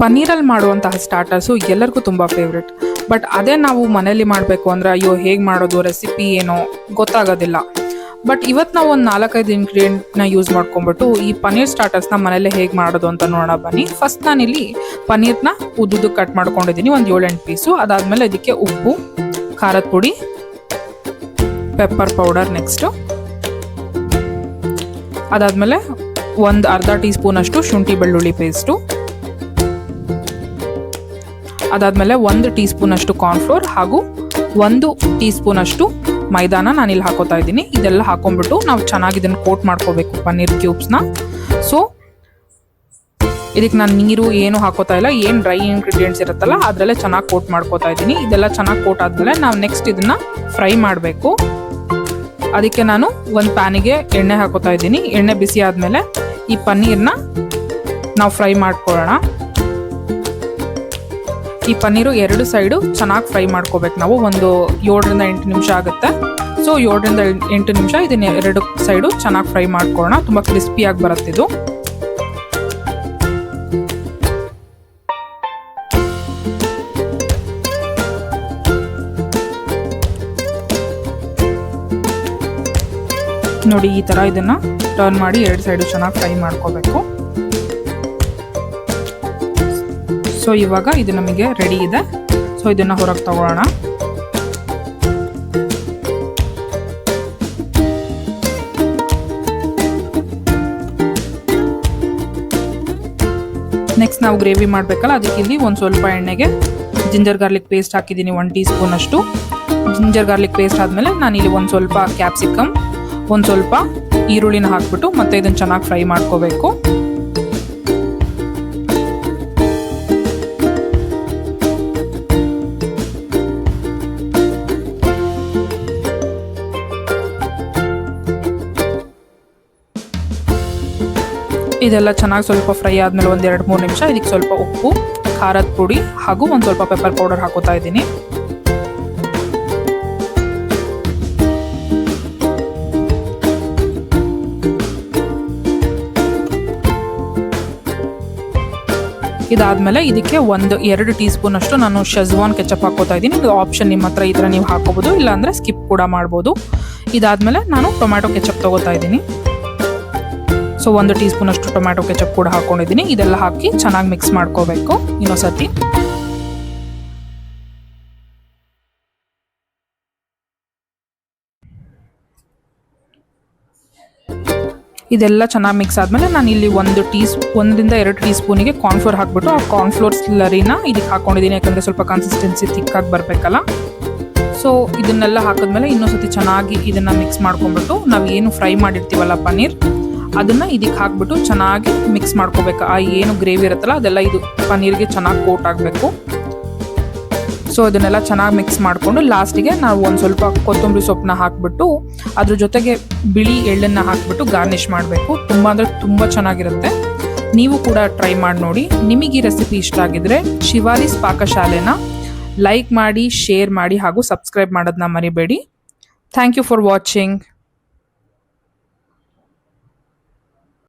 ಪನ್ನೀರಲ್ಲಿ ಮಾಡುವಂತಹ ಸ್ಟಾರ್ಟರ್ಸು ಎಲ್ಲರಿಗೂ ತುಂಬ ಫೇವ್ರೆಟ್ ಬಟ್ ಅದೇ ನಾವು ಮನೇಲಿ ಮಾಡಬೇಕು ಅಂದರೆ, ಅಯ್ಯೋ, ಹೇಗೆ ಮಾಡೋದು ರೆಸಿಪಿ ಏನೋ ಗೊತ್ತಾಗೋದಿಲ್ಲ. ಬಟ್ ಇವತ್ತು ನಾವು ಒಂದು ನಾಲ್ಕೈದು ಇಂಗ್ರೀಡಿಯೆಂಟ್ನ ಯೂಸ್ ಮಾಡ್ಕೊಂಡ್ಬಿಟ್ಟು, ಈ ಪನ್ನೀರ್ ಸ್ಟಾರ್ಟರ್ಸ್ನ ಮನೇಲೆ ಹೇಗೆ ಮಾಡೋದು ಅಂತ ನೋಡೋಣ ಬನ್ನಿ. ಫಸ್ಟ್ ನಾನಿಲ್ಲಿ ಪನ್ನೀರ್ನ ಉದ್ದುದ್ದು ಕಟ್ ಮಾಡ್ಕೊಂಡಿದ್ದೀನಿ, ಒಂದು ಏಳೆಂಟು ಪೀಸು ಅದಾದಮೇಲೆ ಇದಕ್ಕೆ ಉಪ್ಪು, ಖಾರದ ಪುಡಿ ಪೆಪ್ಪರ್ ಪೌಡರ್ ನೆಕ್ಸ್ಟು ಅದಾದಮೇಲೆ ಒಂದು ಅರ್ಧ ಟೀ ಸ್ಪೂನಷ್ಟು ಶುಂಠಿ ಬೆಳ್ಳುಳ್ಳಿ ಪೇಸ್ಟು ಅದಾದಮೇಲೆ ಒಂದು ಟೀ ಸ್ಪೂನಷ್ಟು ಕಾರ್ನ್ಫ್ಲೋರ್ ಹಾಗೂ ಒಂದು ಟೀ ಸ್ಪೂನಷ್ಟು ಮೈದಾನ ಇಲ್ಲಿ ಹಾಕೋತಾ ಇದ್ದೀನಿ. ಇದೆಲ್ಲ ಹಾಕೊಂಡ್ಬಿಟ್ಟು ನಾವು ಚೆನ್ನಾಗಿ ಇದನ್ನು ಕೋಟ್ ಮಾಡ್ಕೋಬೇಕು ಪನ್ನೀರ್ ಕ್ಯೂಬ್ಸ್ನ. ಸೊ ಇದಕ್ಕೆ ನಾನು ನೀರು ಏನು ಹಾಕೋತಾ ಇಲ್ಲ, ಏನು ಡ್ರೈ ಇಂಗ್ರೀಡಿಯೆಂಟ್ಸ್ ಇರುತ್ತಲ್ಲ ಅದರಲ್ಲೇ ಚೆನ್ನಾಗಿ ಕೋಟ್ ಮಾಡ್ಕೋತಾ ಇದ್ದೀನಿ. ಇದೆಲ್ಲ ಚೆನ್ನಾಗಿ ಕೋಟ್ ಆದಮೇಲೆ ನಾವು ನೆಕ್ಸ್ಟ್ ಇದನ್ನು ಫ್ರೈ ಮಾಡಬೇಕು. ಅದಕ್ಕೆ ನಾನು ಒಂದು ಪ್ಯಾನಿಗೆ ಎಣ್ಣೆ ಹಾಕೋತಾ ಇದ್ದೀನಿ. ಎಣ್ಣೆ ಬಿಸಿ ಆದಮೇಲೆ ಈ ಪನ್ನೀರ್ನ ನಾವು ಫ್ರೈ ಮಾಡ್ಕೊಳ್ಳೋಣ. ಈ ಪನ್ನೀರು ಎರಡು ಸೈಡು ಚೆನ್ನಾಗಿ ಫ್ರೈ ಮಾಡ್ಕೋಬೇಕು ನಾವು. ಒಂದು ಏಳರಿಂದ ಎಂಟು ನಿಮಿಷ ಆಗುತ್ತೆ. ಸೊ ಏಳರಿಂದ ಎಂಟು ನಿಮಿಷ ಇದನ್ನ ಎರಡು ಸೈಡು ಚೆನ್ನಾಗಿ ಫ್ರೈ ಮಾಡ್ಕೊಳ್ಳೋಣ. ತುಂಬ ಕ್ರಿಸ್ಪಿಯಾಗಿ ಇದು. ನೋಡಿ, ಈ ಥರ ಇದನ್ನ ಟರ್ನ್ ಮಾಡಿ ಎರಡು ಸೈಡು ಚೆನ್ನಾಗಿ ಫ್ರೈ ಮಾಡ್ಕೋಬೇಕು. ಸೊ ಇವಾಗ ಇದು ನಮಗೆ ರೆಡಿ ಇದೆ. ಸೊ ಇದನ್ನು ಹೊರಗೆ ತಗೊಳ್ಳೋಣ. ನೆಕ್ಸ್ಟ್ ನಾವು ಗ್ರೇವಿ ಮಾಡಬೇಕಲ್ಲ, ಅದಕ್ಕೆ ಇಲ್ಲಿ ಒಂದು ಸ್ವಲ್ಪ ಎಣ್ಣೆಗೆ ಜಿಂಜರ್ ಗಾರ್ಲಿಕ್ ಪೇಸ್ಟ್ ಹಾಕಿದ್ದೀನಿ ಒನ್ ಟೀ ಸ್ಪೂನ್ ಅಷ್ಟು. ಜಿಂಜರ್ ಗಾರ್ಲಿಕ್ ಪೇಸ್ಟ್ ಆದಮೇಲೆ ನಾನು ಇಲ್ಲಿ ಒಂದು ಸ್ವಲ್ಪ ಕ್ಯಾಪ್ಸಿಕಮ್ ಒಂದು ಸ್ವಲ್ಪ ಈರುಳ್ಳಿನ ಹಾಕ್ಬಿಟ್ಟು ಮತ್ತೆ ಇದನ್ನು ಚೆನ್ನಾಗಿ ಫ್ರೈ ಮಾಡ್ಕೋಬೇಕು. ಇದೆಲ್ಲ ಚೆನ್ನಾಗಿ ಸ್ವಲ್ಪ ಫ್ರೈ ಆದಮೇಲೆ ಒಂದು ಎರಡು ಮೂರು ನಿಮಿಷ ಇದಕ್ಕೆ ಸ್ವಲ್ಪ ಉಪ್ಪು, ಖಾರದ ಪುಡಿ ಹಾಗೂ ಒಂದು ಸ್ವಲ್ಪ ಪೆಪ್ಪರ್ ಪೌಡರ್ ಹಾಕೋತಾ ಇದ್ದೀನಿ. ಇದಾದ್ಮೇಲೆ ಇದಕ್ಕೆ ಒಂದು ಎರಡು ಟೀ ಸ್ಪೂನ್ ಅಷ್ಟು ನಾನು ಶೆಜ್ವಾನ್ ಕೆಚಪ್ ಹಾಕೋತಾ ಇದ್ದೀನಿ. ಇದು ಆಪ್ಷನ್ ನಿಮ್ಮ ಹತ್ರ ಈ ನೀವು ಹಾಕೋಬೋದು, ಇಲ್ಲಾಂದರೆ ಸ್ಕಿಪ್ ಕೂಡ ಮಾಡ್ಬೋದು. ಇದಾದ್ಮೇಲೆ ನಾನು ಟೊಮ್ಯಾಟೊ ಕೆಚಪ್ ತಗೋತಾ ಇದ್ದೀನಿ. ಸೊ ಒಂದು ಟೀ ಸ್ಪೂನ್ ಅಷ್ಟು ಟೊಮ್ಯಾಟೊ ಕೆಚಪ್ ಕೂಡ ಹಾಕೊಂಡಿದ್ದೀನಿ. ಇದೆಲ್ಲ ಹಾಕಿ ಚೆನ್ನಾಗಿ ಮಿಕ್ಸ್ ಮಾಡ್ಕೋಬೇಕು. ಇನ್ನೊಂದ್ಸತಿ ಇದೆಲ್ಲ ಚೆನ್ನಾಗಿ ಮಿಕ್ಸ್ ಆದಮೇಲೆ ನಾನು ಇಲ್ಲಿ ಒಂದು ಟೀ ಒಂದರಿಂದ ಎರಡು ಟೀ ಸ್ಪೂನಿಗೆ ಕಾರ್ನ್ಫ್ಲೋರ್ ಹಾಕ್ಬಿಟ್ಟು ಆ ಕಾರ್ನ್ಫ್ಲೋರ್ ಸ್ಲರಿನ ಇದಕ್ಕೆ ಹಾಕೊಂಡಿದ್ದೀನಿ. ಯಾಕಂದರೆ ಸ್ವಲ್ಪ ಕನ್ಸಿಸ್ಟೆನ್ಸಿ ತಿಕ್ಕಾಗಿ ಬರಬೇಕಲ್ಲ. ಸೊ ಇದನ್ನೆಲ್ಲ ಹಾಕಿದ್ಮೇಲೆ ಇನ್ನೊಂದ್ಸತಿ ಚೆನ್ನಾಗಿ ಇದನ್ನು ಮಿಕ್ಸ್ ಮಾಡ್ಕೊಂಡ್ಬಿಟ್ಟು ನಾವು ಏನು ಫ್ರೈ ಮಾಡಿರ್ತೀವಲ್ಲ ಪನ್ನೀರ್ ಅದನ್ನು ಇದಕ್ಕೆ ಹಾಕ್ಬಿಟ್ಟು ಚೆನ್ನಾಗಿ ಮಿಕ್ಸ್ ಮಾಡ್ಕೋಬೇಕು. ಆ ಏನು ಗ್ರೇವಿ ಇರುತ್ತಲ್ಲ, ಅದೆಲ್ಲ ಇದು ಪನ್ನೀರ್ಗೆ ಚೆನ್ನಾಗಿ ಕೋಟ್ ಆಗಬೇಕು. ಸೊ ಇದನ್ನೆಲ್ಲ ಚೆನ್ನಾಗಿ ಮಿಕ್ಸ್ ಮಾಡಿಕೊಂಡು ಲಾಸ್ಟಿಗೆ ನಾವು ಒಂದು ಸ್ವಲ್ಪ ಕೊತ್ತಂಬರಿ ಸೊಪ್ಪನ್ನ ಹಾಕ್ಬಿಟ್ಟು, ಅದ್ರ ಜೊತೆಗೆ ಬಿಳಿ ಎಳ್ಳನ್ನು ಹಾಕ್ಬಿಟ್ಟು ಗಾರ್ನಿಷ್ ಮಾಡಬೇಕು. ತುಂಬ ಅಂದರೆ ತುಂಬ ಚೆನ್ನಾಗಿರುತ್ತೆ. ನೀವು ಕೂಡ ಟ್ರೈ ಮಾಡಿ ನೋಡಿ. ನಿಮಗೆ ಈ ರೆಸಿಪಿ ಇಷ್ಟ ಆಗಿದ್ರೆ ಶಿವಾಲಿಸ್ ಪಾಕಶಾಲೆನ ಲೈಕ್ ಮಾಡಿ ಶೇರ್ ಮಾಡಿ ಹಾಗೂ ಸಬ್ಸ್ಕ್ರೈಬ್ ಮಾಡೋದನ್ನ ಮರಿಬೇಡಿ. Thank you for watching